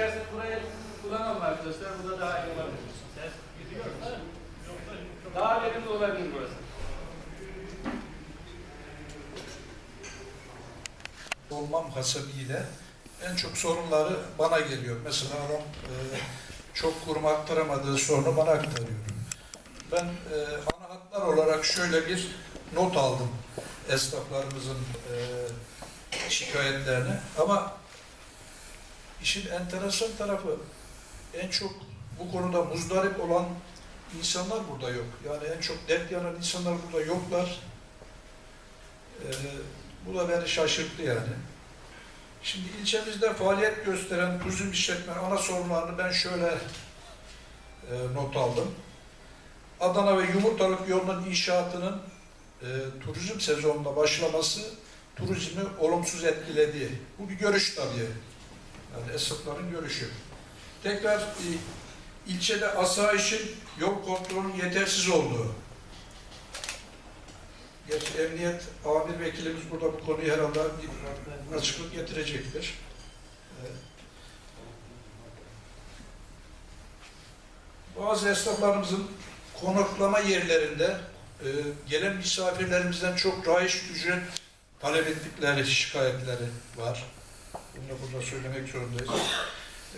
İsterseniz burayı kullanalım arkadaşlar. Burada daha iyi olabilir. Ses gidiyor mu? Daha verimli olabilir burası. olmam hasebiyle en çok sorunları bana geliyor. Mesela adam e, çok kurum aktaramadığı sorunu bana aktarıyor. Ben e, ana hatlar olarak şöyle bir not aldım esnaflarımızın e, şikayetlerini. Ama işin enteresan tarafı en çok bu konuda muzdarip olan insanlar burada yok. Yani en çok dert yanan insanlar burada yoklar. E, bu da beni şaşırttı yani. Şimdi ilçemizde faaliyet gösteren turizm işletme ana sorunlarını ben şöyle e, not aldım. Adana ve Yumurtalık yolunun inşaatının e, turizm sezonunda başlaması turizmi olumsuz etkiledi. Bu bir görüş tabii. Yani esnafların görüşü. Tekrar e, ilçede asayişin yol kontrolünün yetersiz olduğu. Gerçi emniyet amir vekilimiz burada bu konuyu herhalde bir açıklık getirecektir. Bazı esnaflarımızın konaklama yerlerinde e, gelen misafirlerimizden çok rayiç ücret talep ettikleri şikayetleri var. Bunu da burada söylemek zorundayız.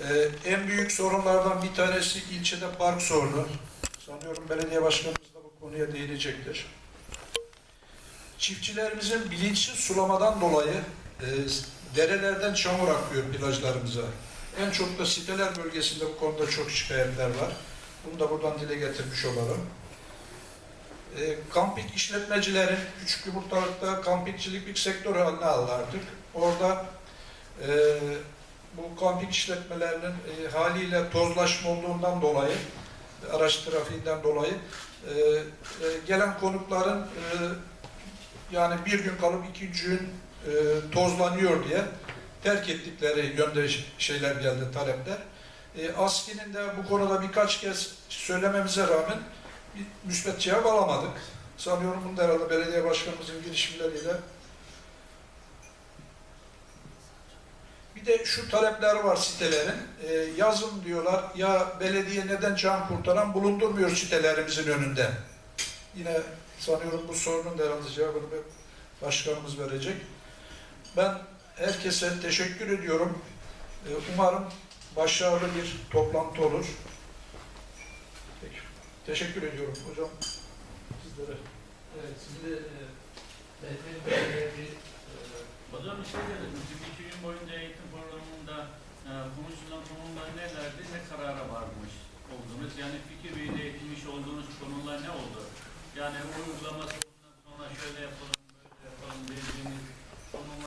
E, en büyük sorunlardan bir tanesi ilçede park sorunu. Sanıyorum belediye başkanımız da bu konuya değinecektir. Çiftçilerimizin bilinçsiz sulamadan dolayı e, derelerden çamur akıyor plajlarımıza. En çok da siteler bölgesinde bu konuda çok şikayetler var. Bunu da buradan dile getirmiş olalım. E, kamping işletmecilerin küçük yumurtalıkta kampingçilik bir sektör haline aldı artık. Orada e, bu kamping işletmelerinin e, haliyle tozlaşma olduğundan dolayı, araç trafiğinden dolayı e, e, gelen konukların e, yani bir gün kalıp ikinci gün e, tozlanıyor diye terk ettikleri yönde şeyler geldi, talepler. E, ASKİ'nin de bu konuda birkaç kez söylememize rağmen bir müsbet cevap alamadık. Sanıyorum bunu da herhalde belediye başkanımızın girişimleriyle Bir de şu talepler var sitelerin. E, yazın diyorlar ya belediye neden can kurtaran bulundurmuyor sitelerimizin önünde. Yine sanıyorum bu sorunun da herhalde cevabını başkanımız verecek. Ben herkese teşekkür ediyorum. E, umarım başarılı bir toplantı olur. Peki. Teşekkür ediyorum hocam. Sizlere. Evet, şimdi e, Bey'e bir e, Hocam bir şey dedim boyunca eğitim programında e, konuşulan konular nelerdi, ne karara varmış oldunuz? Yani fikir birliği edilmiş olduğunuz konular ne oldu? Yani uygulaması sonra şöyle yapalım, böyle yapalım dediğiniz konular